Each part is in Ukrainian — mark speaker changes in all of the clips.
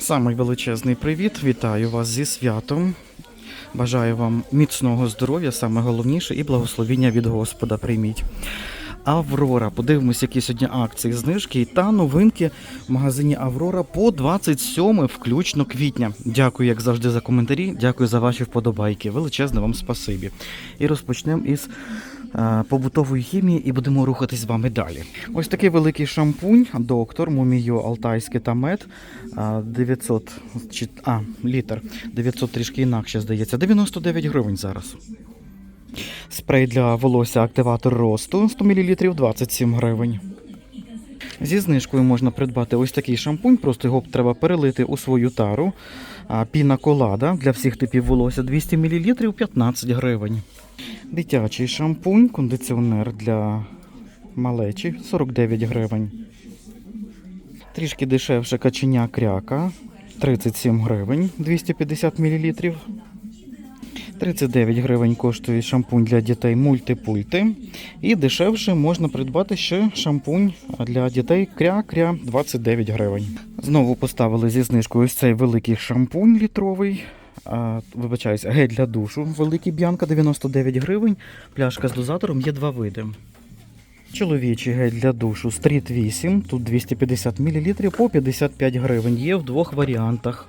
Speaker 1: Самий величезний привіт. Вітаю вас зі святом. Бажаю вам міцного здоров'я, саме головніше, і благословіння від Господа прийміть. Аврора. Подивимось, які сьогодні акції, знижки та новинки в магазині Аврора по 27 включно квітня. Дякую, як завжди, за коментарі. Дякую за ваші вподобайки. Величезне вам спасибі. І розпочнемо із е, побутової хімії і будемо рухатись з вами далі. Ось такий великий шампунь, доктор, мумію Алтайське та мед. а, 900 чи, а, літр. 900 трішки інакше здається. 99 гривень зараз. Спрей для волосся активатор росту 100 мл 27 гривень. Зі знижкою можна придбати ось такий шампунь, просто його треба перелити у свою тару. Піна колада для всіх типів волосся 200 мл 15 гривень. Дитячий шампунь, кондиціонер для малечі 49 гривень. Трішки дешевше каченя кряка 37 гривень 250 мл. 39 гривень коштує шампунь для дітей мультипульти. І дешевше можна придбати ще шампунь для дітей кря-кря 29 гривень. Знову поставили зі знижкою ось цей великий шампунь літровий. Вибачаюсь, гель для душу, великий б'янка 99 гривень. Пляшка з дозатором є два види. Чоловічий гель для душу Стріт 8, тут 250 мл по 55 гривень. Є в двох варіантах.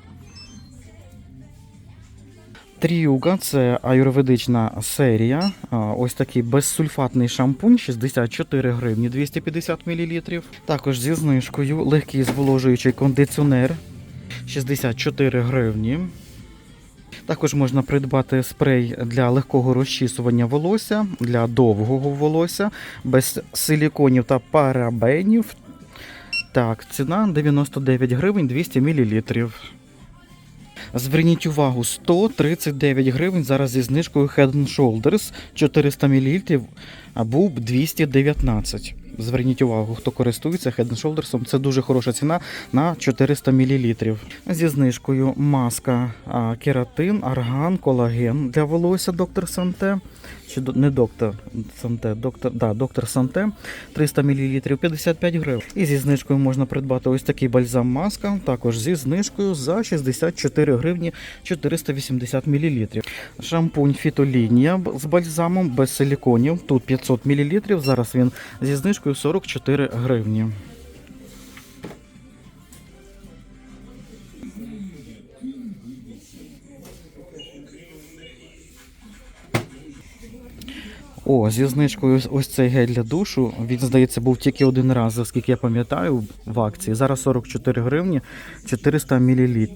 Speaker 1: Тріюга це аюрведична серія. Ось такий безсульфатний шампунь 64 гривні 250 мл. Також зі знижкою легкий зволожуючий кондиціонер 64 гривні. Також можна придбати спрей для легкого розчісування волосся, для довгого волосся, без силіконів та парабенів. Так, ціна 99 гривень 200 мл. Зверніть увагу, 139 гривень зараз зі знижкою Head and Shoulders 400 мл, або був 219. Зверніть увагу, хто користується Head and Shoulders, це дуже хороша ціна на 400 мл. Зі знижкою маска кератин, арган, колаген для волосся доктор Санте. Чи не доктор Санте, доктор, да, доктор Санте 300 мл 55 гривень. І зі знижкою можна придбати ось такий бальзам маска, також зі знижкою за 64 гривні 480 мл. Шампунь фітолінія з бальзамом без силіконів. Тут 500 мл. Зараз він зі знижкою 44 гривні. О, зі знижкою ось- цей гель для душу. Він, здається, був тільки один раз, оскільки я пам'ятаю, в акції. Зараз 44 гривні 400 мл.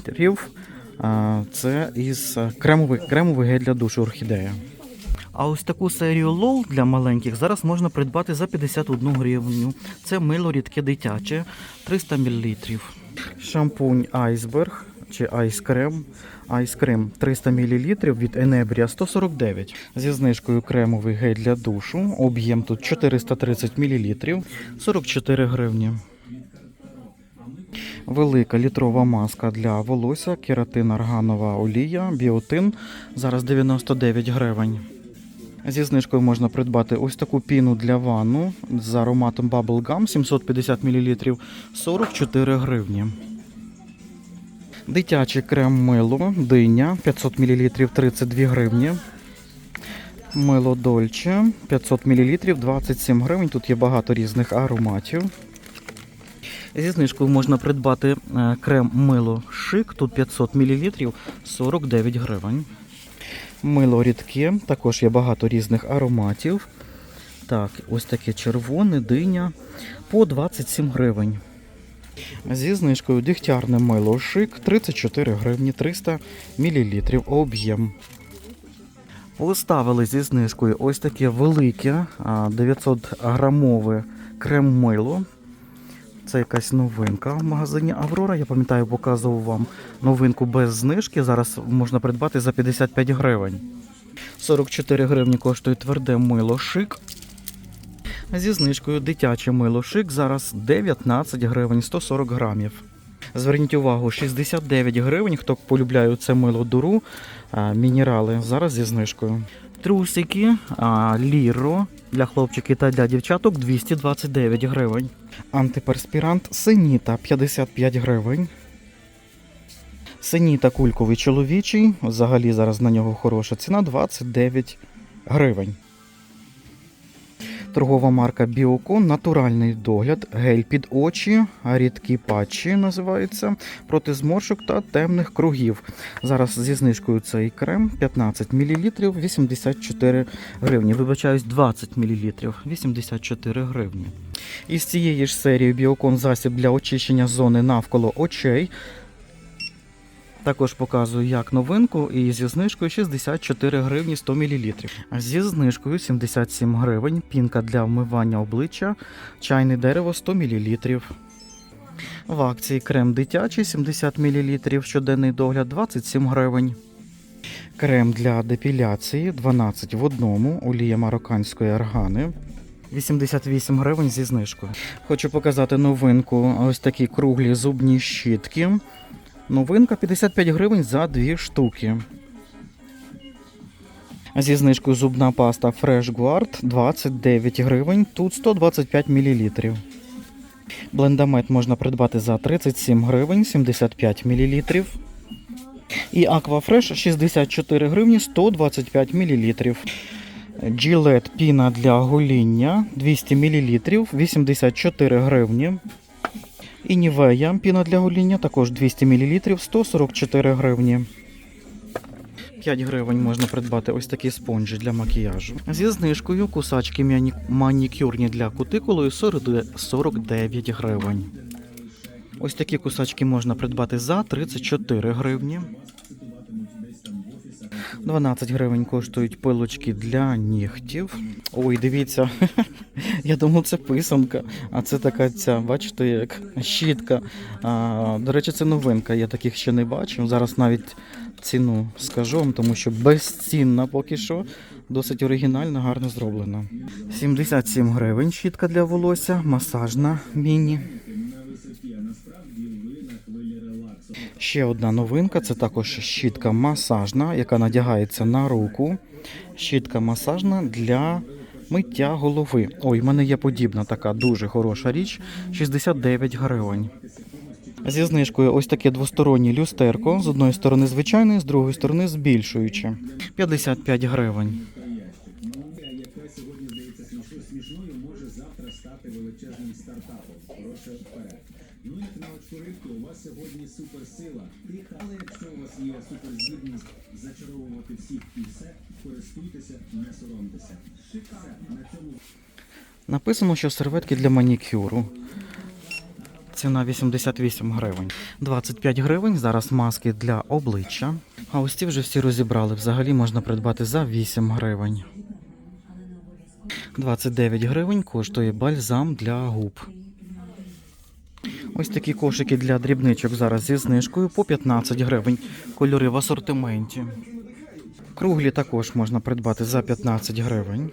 Speaker 1: Це із е, кремовий, кремовий гель для душу орхідея. А ось таку серію лол для маленьких зараз можна придбати за 51 гривню. Це мило рідке дитяче 300 мл. Шампунь айсберг чи айскрем. Айскрем 300 мл від Енебрія 149. Зі знижкою кремовий гель для душу. Об'єм тут 430 мл 44 гривні. Велика літрова маска для волосся, кератин арганова олія, біотин. Зараз 99 гривень. Зі знижкою можна придбати ось таку піну для ванну з ароматом Bubble Gum 750 мл 44 гривні. Дитячий крем мило, диня 500 мл 32 гривні. Мило Дольче 500 мл 27 гривень. Тут є багато різних ароматів. Зі знижкою можна придбати е, крем мило шик, тут 500 мл 49 гривень. Мило рідке, також є багато різних ароматів. Так, ось таке червоне, диня по 27 гривень. Зі знижкою дегтярне мило шик 34 гривні 300 мл об'єм. Поставили зі знижкою ось таке велике 900 грамове крем мило. Це якась новинка в магазині Аврора. Я пам'ятаю, показував вам новинку без знижки. Зараз можна придбати за 55 гривень. 44 гривні коштує тверде мило шик. Зі знижкою дитяче мило шик зараз 19 гривень 140 грамів. Зверніть увагу, 69 гривень. Хто полюбляє це мило дуру, мінерали зараз зі знижкою. Трусики, ліро для хлопчиків та для дівчаток 229 гривень. Антиперспірант Сеніта 55 гривень. Синій та кульковий чоловічий. Взагалі зараз на нього хороша ціна 29 гривень. Торгова марка Біокон, натуральний догляд, гель під очі, рідкі патчі називаються, проти зморшок та темних кругів. Зараз зі знижкою цей крем 15 мл 84 гривні. Вибачаюсь, 20 мл 84 гривні. Із цієї ж серії Біокон засіб для очищення зони навколо очей. Також показую як новинку і зі знижкою 64 гривні 100 мл. Зі знижкою 77 гривень, пінка для вмивання обличчя, чайне дерево 100 мл. В акції крем дитячий 70 мл, щоденний догляд 27 гривень. Крем для депіляції 12 в одному, олія марокканської аргани. 88 гривень зі знижкою. Хочу показати новинку. Ось такі круглі зубні щітки. Новинка 55 гривень за дві штуки. Зі знижкою зубна паста Fresh Guard 29 гривень, тут 125 мл. Блендамет можна придбати за 37 гривень 75 мл. І Aquafresh 64 гривні 125 мл. Gillette піна для гоління 200 мл 84 гривні. І Нівея піна для гоління також 200 мл 144 гривні. 5 гривень можна придбати ось такі спонжі для макіяжу. Зі знижкою кусачки манікюрні для кутикулою 49 гривень. Ось такі кусачки можна придбати за 34 гривні. 12 гривень коштують пилочки для нігтів. Ой, дивіться, я думав, це писанка, а це така ця, бачите, як щітка. А, до речі, це новинка, я таких ще не бачив. Зараз навіть ціну скажу вам, тому що безцінна поки що. Досить оригінальна, гарно зроблена. 77 гривень щітка для волосся, масажна міні. Ще одна новинка це також щітка масажна, яка надягається на руку. Щітка масажна для миття голови. Ой, в мене є подібна така дуже хороша річ 69 гривень. Зі знижкою ось таке двостороннє люстерко. З одної сторони звичайне, з другої сторони збільшуюче. 55 гривень. Написано, що серветки для манікюру. Ціна 88 гривень. 25 гривень. Зараз маски для обличчя. А ось ці вже всі розібрали. Взагалі можна придбати за 8 гривень. 29 гривень коштує бальзам для губ. Ось такі кошики для дрібничок зараз зі знижкою по 15 гривень. Кольори в асортименті. Круглі також можна придбати за 15 гривень.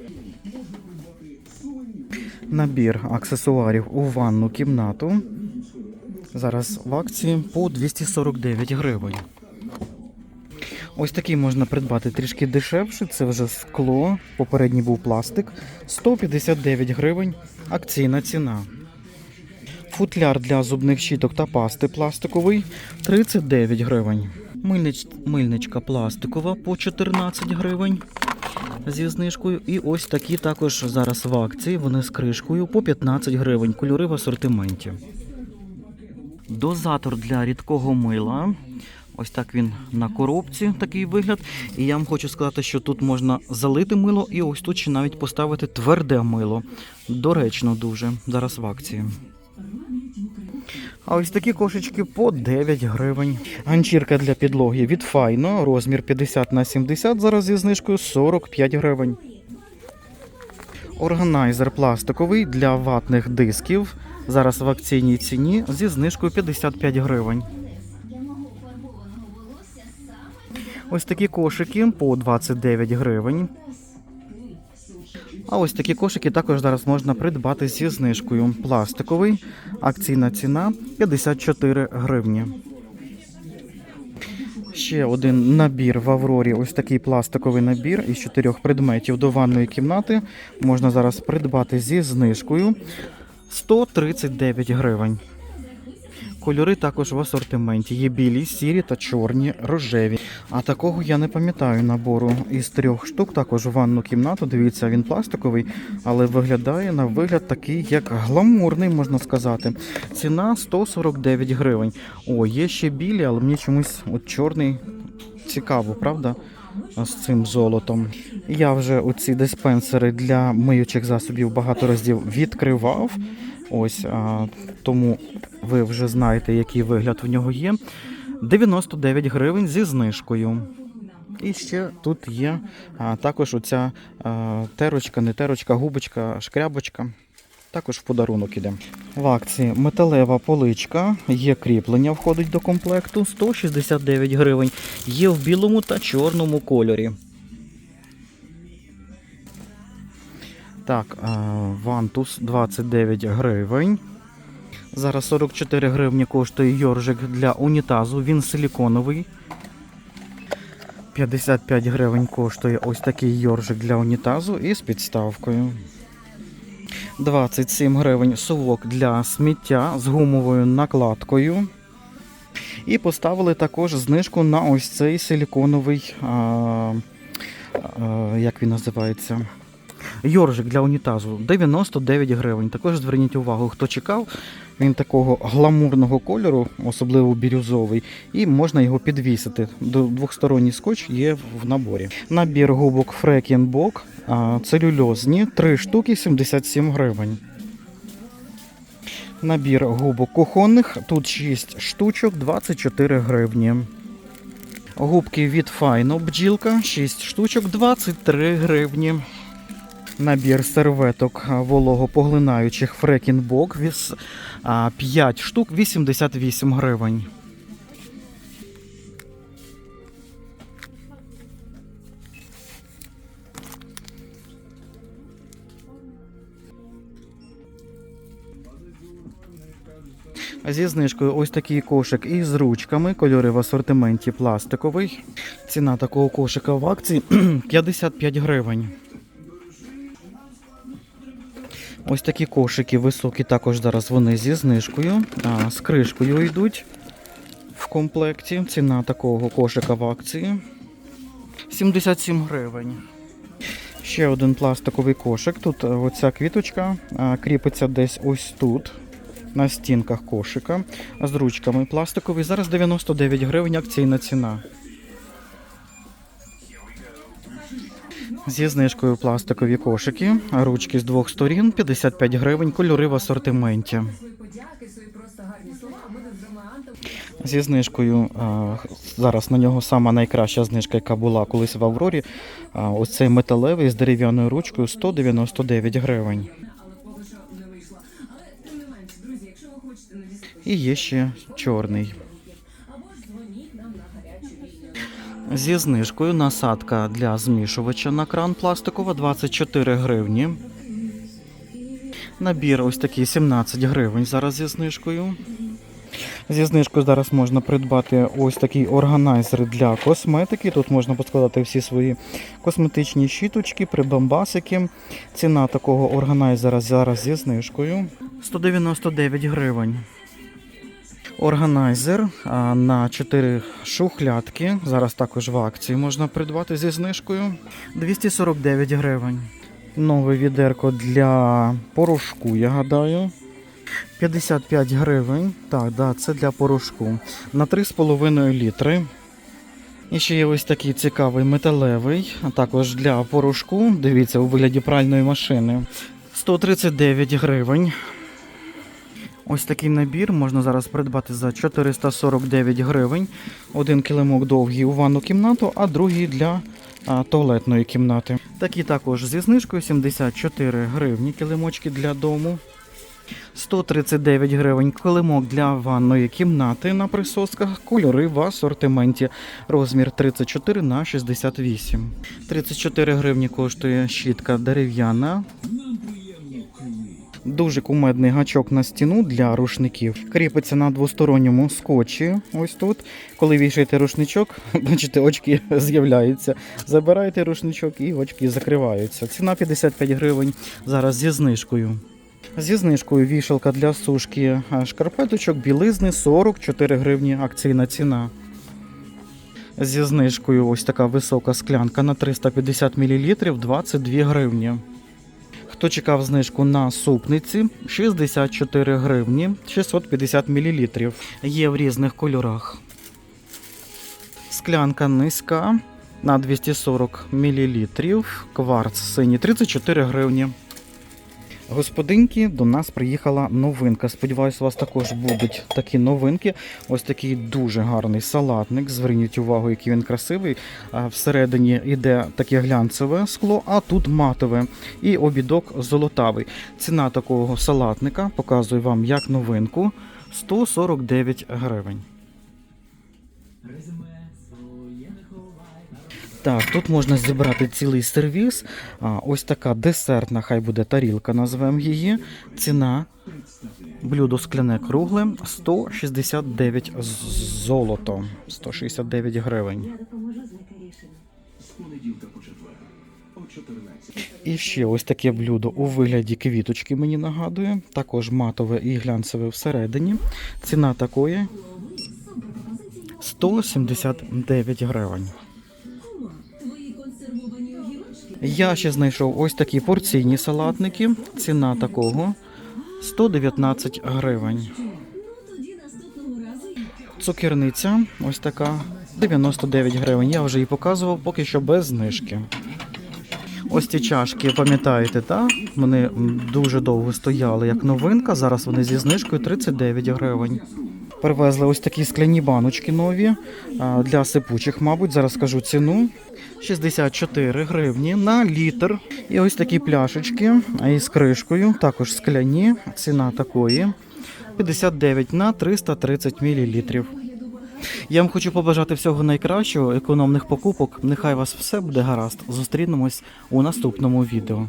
Speaker 1: Набір аксесуарів у ванну кімнату. Зараз в акції по 249 гривень. Ось такий можна придбати трішки дешевше. Це вже скло. Попередній був пластик. 159 гривень. Акційна ціна. Футляр для зубних щіток та пасти пластиковий 39 гривень. Мильнич... Мильничка пластикова по 14 гривень зі знижкою. І ось такі також зараз в акції. Вони з кришкою по 15 гривень. Кольори в асортименті. Дозатор для рідкого мила. Ось так він на коробці, такий вигляд. І я вам хочу сказати, що тут можна залити мило, і ось тут ще навіть поставити тверде мило. Доречно дуже. Зараз в акції. А ось такі кошечки по 9 гривень. Ганчірка для підлоги від Файно, розмір 50 на 70, зараз зі знижкою 45 гривень. Органайзер пластиковий для ватних дисків. Зараз в акційній ціні зі знижкою 55 гривень. Ось такі кошики по 29 гривень. А ось такі кошики також зараз можна придбати зі знижкою. Пластиковий, акційна ціна 54 гривні. Ще один набір в Аврорі. Ось такий пластиковий набір із чотирьох предметів до ванної кімнати. Можна зараз придбати зі знижкою 139 гривень. Кольори також в асортименті. Є білі, сірі та чорні, рожеві. А такого я не пам'ятаю набору із трьох штук. Також в ванну кімнату. Дивіться, він пластиковий, але виглядає на вигляд такий, як гламурний, можна сказати. Ціна 149 гривень. О, є ще білі, але мені чомусь от чорний цікаво, правда? З цим золотом. Я вже оці диспенсери для миючих засобів багато разів відкривав. Ось тому ви вже знаєте, який вигляд в нього є. 99 гривень зі знижкою. І ще тут є а, також оця а, терочка, не терочка, губочка, шкрябочка. Також в подарунок іде. В акції металева поличка, є кріплення, входить до комплекту 169 гривень. Є в білому та чорному кольорі. Так, вантус 29 гривень. Зараз 44 гривні коштує йоржик для унітазу. Він силіконовий. 55 гривень коштує ось такий йоржик для унітазу із підставкою. 27 гривень совок для сміття з гумовою накладкою. І поставили також знижку на ось цей силіконовий, а, а, як він називається? Йоржик для унітазу 99 гривень. Також зверніть увагу, хто чекав. Він такого гламурного кольору, особливо бірюзовий, і можна його підвісити. Двохсторонній скотч є в наборі. Набір губок Фрекінбок, целюльозні, 3 штуки 77 гривень. Набір губок кухонних, тут 6 штучок, 24 гривні. Губки від Файно бджілка, 6 штучок, 23 гривні. Набір серветок вологопоглинаючих Фрекінбок віс 5 штук 88 гривень. Зі знижкою ось такий кошик із ручками, кольори в асортименті пластиковий. Ціна такого кошика в акції 55 гривень. Ось такі кошики високі, також зараз вони зі знижкою, а, з кришкою йдуть в комплекті. Ціна такого кошика в акції 77 гривень. Ще один пластиковий кошик. Тут е, оця квіточка а, кріпиться десь ось тут, на стінках кошика, з ручками пластиковий. Зараз 99 гривень акційна ціна. Зі знижкою пластикові кошики, ручки з двох сторін, 55 гривень, кольори в асортименті. Зі знижкою зараз на нього сама найкраща знижка, яка була колись в Аврорі. Ось цей металевий з дерев'яною ручкою 199 гривень.
Speaker 2: але що не вийшла. Але тим не менше, друзі, якщо ви хочете надіслати
Speaker 1: І є ще чорний. Зі знижкою насадка для змішувача на кран пластикова 24 гривні. Набір ось такий 17 гривень зараз зі знижкою. Зі знижкою зараз можна придбати ось такий органайзер для косметики. Тут можна поскладати всі свої косметичні щіточки, прибамбасики. Ціна такого органайзера зараз зі знижкою 199 гривень. Органайзер на 4 шухлядки. Зараз також в акції можна придбати зі знижкою 249 гривень. Нове відерко для порошку, я гадаю. 55 гривень. Так, да, це для порошку. На 3,5 літри. І ще є ось такий цікавий металевий, а також для порошку. Дивіться, у вигляді пральної машини. 139 гривень. Ось такий набір можна зараз придбати за 449 гривень. Один килимок довгий у ванну кімнату, а другий для а, туалетної кімнати. Такі також зі знижкою 74 гривні килимочки для дому. 139 гривень килимок для ванної кімнати на присосках. Кольори в асортименті. Розмір 34 на 68. 34 гривні коштує щітка дерев'яна. Дуже кумедний гачок на стіну для рушників. Кріпиться на двосторонньому скотчі. Ось тут. Коли вішаєте рушничок, бачите, очки з'являються. Забираєте рушничок і очки закриваються. Ціна 55 гривень зараз зі знижкою. Зі знижкою вішалка для сушки шкарпеточок білизни 44 гривні акційна ціна. Зі знижкою ось така висока склянка на 350 мл 22 гривні. Хто чекав знижку на супниці 64 гривні 650 мл. Є в різних кольорах. Склянка низька на 240 мл. Кварц синій 34 гривні. Господинки, до нас приїхала новинка. Сподіваюсь, у вас також будуть такі новинки. Ось такий дуже гарний салатник. Зверніть увагу, який він красивий. Всередині йде таке глянцеве скло, а тут матове. І обідок золотавий. Ціна такого салатника показую вам як новинку 149 гривень. Так, тут можна зібрати цілий сервіс. А, ось така десертна, хай буде тарілка, назвемо її. Ціна блюдо скляне кругле 169 золото, 169 гривень.
Speaker 3: З понеділка по четвер о 14.
Speaker 1: І ще ось таке блюдо у вигляді квіточки мені нагадує. Також матове і глянцеве всередині. Ціна такої 179 гривень. Я ще знайшов ось такі порційні салатники. Ціна такого 119 гривень. Цукерниця ось така 99 гривень. Я вже її показував, поки що без знижки. Ось ці чашки, пам'ятаєте, так? Вони дуже довго стояли як новинка. Зараз вони зі знижкою 39 гривень. Привезли ось такі скляні баночки нові для сипучих, мабуть. Зараз скажу ціну. 64 гривні на літр. І ось такі пляшечки із кришкою, також скляні. Ціна такої 59 на 330 мл. Я вам хочу побажати всього найкращого, економних покупок. Нехай вас все буде гаразд. Зустрінемось у наступному відео.